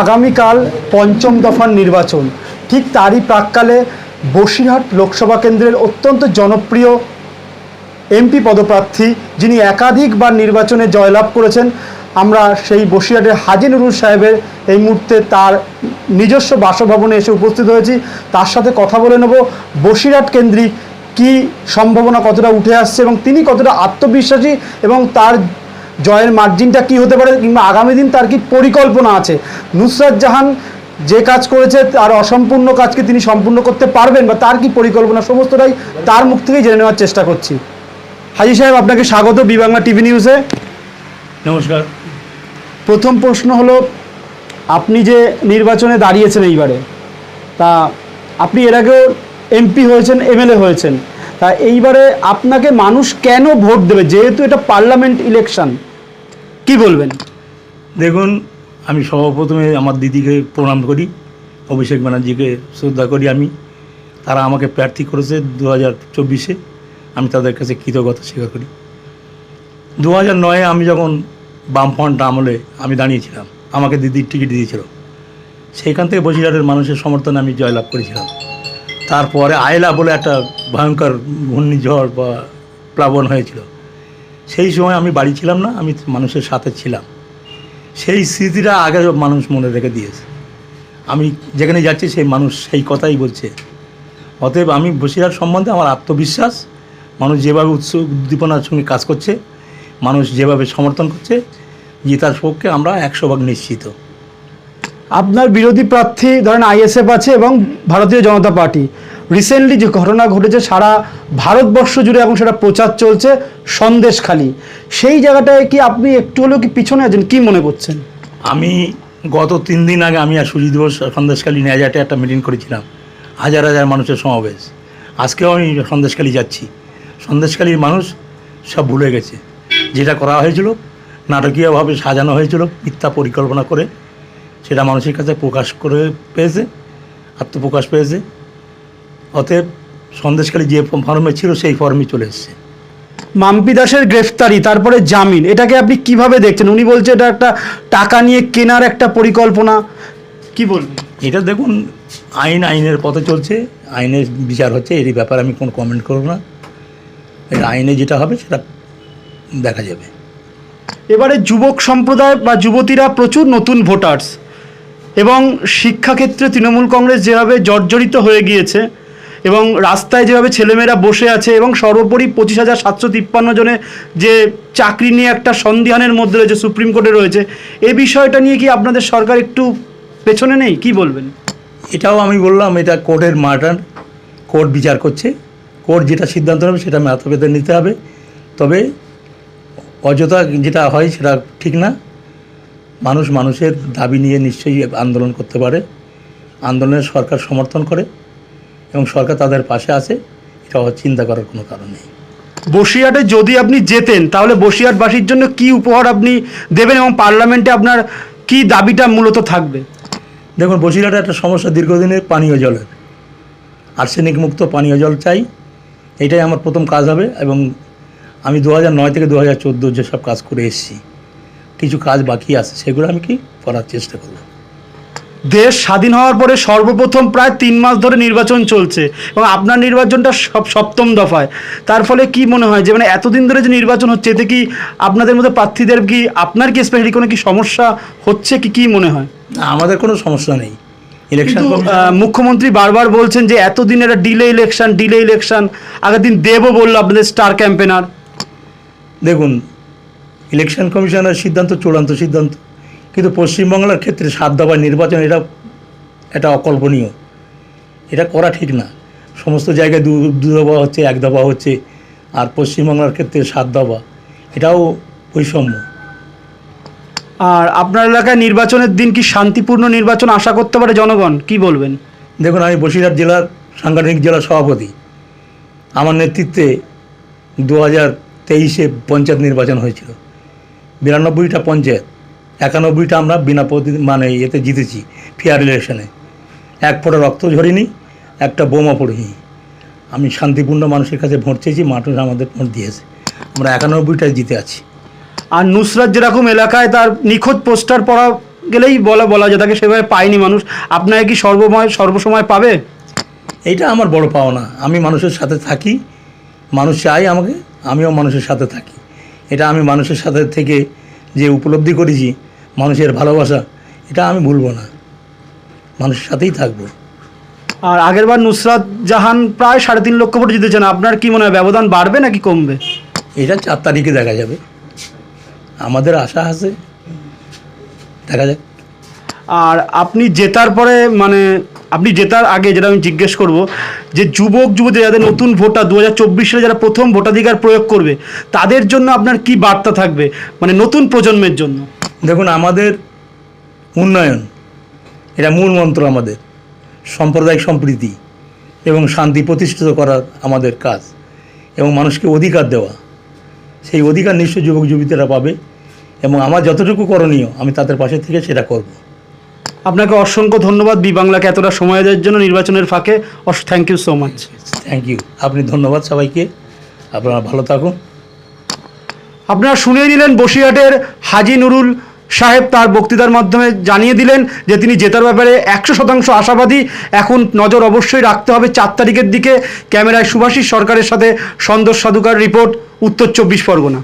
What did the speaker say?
আগামীকাল পঞ্চম দফার নির্বাচন। ঠিক তারই প্রাককালে বসিরহাট লোকসভা কেন্দ্রের অত্যন্ত জনপ্রিয় এমপি পদপ্রার্থী, যিনি একাধিকবার নির্বাচনে জয়লাভ করেছেন, আমরা সেই বসিরহাটের হাজি নুরুল সাহেবের এই মুহূর্তে তার নিজস্ব বাসভবনে এসে উপস্থিত হয়েছি। তার সাথে কথা বলে নেব বসিরহাট কেন্দ্রিক কি সম্ভাবনা কতটা উঠে আসছে এবং তিনি কতটা আত্মবিশ্বাসী এবং তার জয়ের মার্জিনটা কি হতে পারে কিংবা আগামী দিন তার কি পরিকল্পনা আছে? নুসরাত জাহান যে কাজ করেছে তার অসম্পূর্ণ কাজকে তিনি সম্পূর্ণ করতে পারবেন বা তার কি পরিকল্পনা সমস্তটাই তার মুখ থেকেই জেনে নেওয়ার চেষ্টা করছি। হাজি সাহেব আপনাকে স্বাগত বিবাংলা টিভি নিউজে নমস্কার। প্রথম প্রশ্ন হলো আপনি যে নির্বাচনে দাঁড়িয়েছেন এইবারে তা আপনি এর আগেও এমপি হয়েছেন এমএলএ হয়েছেন তা এইবারে আপনাকে মানুষ কেন ভোট দেবে? যেহেতু এটা পার্লামেন্ট ইলেকশন কি বলবেন? দেখুন, আমি সর্বপ্রথমে আমার দিদিকে প্রণাম করি, অভিষেক ব্যানার্জিকে শ্রদ্ধা করি আমি। তারা আমাকে প্রার্থী করেছে দু হাজার চব্বিশে। আমি তাদের কাছে কৃতজ্ঞতা স্বীকার করি। দু হাজার নয়ে আমি যখন বামফ্রন্ট আমলে আমি দাঁড়িয়েছিলাম, আমাকে দিদির টিকিট দিয়েছিল। সেইখান থেকে বসিরহাটের মানুষের সমর্থনে আমি জয়লাভ করেছিলাম। তারপরে আয়লা বলে একটা ভয়ঙ্কর ঘূর্ণিঝড় বা প্লাবন হয়েছিল। সেই সময় আমি বাড়ি ছিলাম না, আমি মানুষের সাথে ছিলাম। সেই স্মৃতিটা আগে মানুষ মনে রেখে দিয়েছে। আমি যেখানে যাচ্ছি সেই মানুষ সেই কথাই বলছে। অতএব আমি বসিরহাট সম্বন্ধে আমার আত্মবিশ্বাস, মানুষ যেভাবে উৎস উদ্দীপনার সঙ্গে কাজ করছে, মানুষ যেভাবে সমর্থন করছে জেতার পক্ষে আমরা একশো ভাগ নিশ্চিত। আপনার বিরোধী প্রার্থী ধরেন আইএসএফ আছে এবং ভারতীয় জনতা পার্টি। রিসেন্টলি যে ঘটনা ঘটেছে, সারা ভারতবর্ষ জুড়ে এখন সেটা প্রচার চলছে সন্দেশখালি। সেই জায়গাটায় কি আপনি একটু হলেও কি পিছনে আছেন? কি মনে করছেন? আমি গত তিন দিন আগে আমি আর সুজিত দিবস সন্দেশখালী নেজাটে একটা মিটিং করেছিলাম। হাজার হাজার মানুষের সমাবেশ। আজকেও আমি সন্দেশখালী যাচ্ছি। সন্দেশখালীর মানুষ সব ভুলে গেছে। যেটা করা হয়েছিল, নাটকীয়ভাবে সাজানো হয়েছিল, মিথ্যা পরিকল্পনা করে, সেটা মানুষের কাছে প্রকাশ করে পেয়েছে, আত্মপ্রকাশ পেয়েছে। অতএব সন্দেশখালী যে ফর্মে ছিল, সেই ফর্মে চলে এসছে। মাম্পি দাসের গ্রেফতারি তারপরে জামিন। এটাকে আপনি কীভাবে দেখছেন? উনি বলছে এটা একটা টাকা নিয়ে কেনার একটা পরিকল্পনা। কি বলবেন? এটা দেখুন আইন আইনের পথে চলছে আইনের বিচার হচ্ছে এরই ব্যাপারে আমি কোনো কমেন্ট করব না। এর আইনে যেটা হবে সেটা দেখা যাবে। এবারে যুবক সম্প্রদায় বা যুবতীরা প্রচুর নতুন ভোটার্স এবং শিক্ষাক্ষেত্রে তৃণমূল কংগ্রেস যেভাবে জর্জরিত হয়ে গিয়েছে এবং রাস্তায় যেভাবে ছেলেমেয়েরা বসে আছে এবং সর্বোপরি পঁচিশ হাজার সাতশো তিপ্পান্ন জনে যে চাকরি নিয়ে একটা সন্ধিহানের মধ্যে রয়েছে, সুপ্রিম কোর্টে রয়েছে এই বিষয়টা নিয়ে কি আপনাদের সরকার একটু পেছনে নেই? কি বলবেন? এটাও আমি বললাম, এটা কোর্টের মার্টার কোর্ট বিচার করছে। কোর্ট যেটা সিদ্ধান্ত নেবে সেটা মাথা পেতে নিতে হবে। তবে অযথা যেটা হয় সেটা ঠিক না। মানুষ মানুষের দাবি নিয়ে নিশ্চয়ই আন্দোলন করতে পারে। আন্দোলনের সরকার সমর্থন করে। এবং সরকার তাদের পাশে আছে এটা চিন্তা করার কোনো কারণ নেই। বসিরহাটে যদি আপনি যেতেন তাহলে বসিরহাটবাসীর জন্য কি উপহার আপনি দেবেন এবং পার্লামেন্টে আপনার কি দাবিটা মূলত থাকবে? দেখুন বসিরহাটে একটা সমস্যা দীর্ঘদিনের পানীয় জলের। আর্সেনিক মুক্ত পানীয় জল চাই এটাই আমার প্রথম কাজ হবে এবং আমি দু হাজার নয় থেকে দু হাজার চোদ্দ যেসব কাজ করে এসেছি কিছু কাজ বাকি আছে সেগুলো আমি কি করার চেষ্টা করব। দেশ স্বাধীন হওয়ার পরে সর্বপ্রথম প্রায় তিন মাস ধরে নির্বাচন চলছে এবং আপনার নির্বাচনটা সব সপ্তম দফায়। তার ফলে কি মনে হয় যে মানে এতদিন ধরে যে নির্বাচন হচ্ছে এতে কি আপনাদের মধ্যে প্রার্থীদের কি আপনার কি স্পেশালি কোনো কি সমস্যা হচ্ছে কি কি মনে হয়? আমাদের কোনো সমস্যা নেই। ইলেকশন মুখ্যমন্ত্রী বারবার বলছেন যে এতদিন এটা ডিলে ইলেকশন ডিলে ইলেকশন আগের দিন দেবও বলল আপনাদের স্টার ক্যাম্পেনার দেখুন ইলেকশন কমিশনের সিদ্ধান্ত চূড়ান্ত সিদ্ধান্ত। কিন্তু পশ্চিমবাংলার ক্ষেত্রে সাত দফায় নির্বাচন এটা এটা অকল্পনীয়। এটা করা ঠিক না। সমস্ত জায়গায় দু দু দফা হচ্ছে এক দফা হচ্ছে আর পশ্চিমবাংলার ক্ষেত্রে সাত দফা এটাও বৈষম্য। আর আপনার এলাকায় নির্বাচনের দিন কি শান্তিপূর্ণ নির্বাচন আশা করতে পারে জনগণ? কি বলবেন? দেখুন আমি বসিরহাট জেলার সাংগঠনিক জেলা সভাপতি। আমার নেতৃত্বে দু হাজার তেইশে পঞ্চায়েত নির্বাচন হয়েছিল। বিরানব্বইটা পঞ্চায়েত। একানব্বইটা আমরা বিনা মানে এতে জিতেছি ফেয়ার ইলেকশনে এক ফোঁটা রক্ত ঝরিনি একটা বোমা পড়িনি। আমি শান্তিপূর্ণ মানুষের কাছে ভোট চেয়েছি মানুষ আমাদের ভোট দিয়েছে। আমরা একানব্বইটায় জিতে আছি। আর নুসরাত যেরকম এলাকায় তার নিখোঁজ পোস্টার পড়া গেলেই বলা বলা যায় তাকে সেভাবে পায়নি মানুষ। আপনাকে কি সর্বময় সর্বসময় পাবে? এইটা আমার বড় পাওনা। আমি মানুষের সাথে থাকি মানুষ চাই আমাকে আমিও মানুষের সাথে থাকি। এটা আমি মানুষের সাথে থেকে যে উপলব্ধি করেছি মানুষের ভালোবাসা এটা আমি ভুলবো না। মানুষের সাথেই থাকব। আর আগেরবার নুসরাত জাহান প্রায় সাড়ে তিন লক্ষ ভোট জিতেছেন আপনার কি মনে হয় ব্যবধান বাড়বে নাকি কমবে? এটা চার তারিখে দেখা যাবে। আমাদের আশা আছে। দেখা যাক। আর আপনি জেতার পরে মানে আপনি জেতার আগে যেটা আমি জিজ্ঞেস করব যে যুবক যুবতী যাদের নতুন ভোটার দু হাজার চব্বিশ সালে যারা প্রথম ভোটাধিকার প্রয়োগ করবে তাদের জন্য আপনার কি বার্তা থাকবে? মানে নতুন প্রজন্মের জন্য। দেখুন আমাদের উন্নয়ন এটা মূল মন্ত্র আমাদের সাম্প্রদায়িক সম্প্রীতি এবং শান্তি প্রতিষ্ঠিত করার আমাদের কাজ এবং মানুষকে অধিকার দেওয়া। সেই অধিকার নিশ্চয় যুবক যুবতীরা পাবে এবং আমার যতটুকু করণীয় আমি তাদের পাশে থেকে সেটা করব। আপনাকে অসংখ্য ধন্যবাদ। বি বাংলাকে এতটা সময় দেওয়ার জন্য নির্বাচনের ফাঁকে। অস thank you so much thank you আপনি ধন্যবাদ সবাইকে। আপনারা ভালো থাকুন। আপনারা শুনে দিলেন বসিরহাটের হাজি নুরুল সাহেব তার বক্তৃতার মাধ্যমে জানিয়ে দিলেন যে তিনি জেতার ব্যাপারে একশো শতাংশ আশাবাদী। এখন নজর অবশ্যই রাখতে হবে চার তারিখের দিকে। ক্যামেরায় সুভাষিস সরকারের সাথে সন্তোষ সাধুকার রিপোর্ট, উত্তর চব্বিশ পরগনা।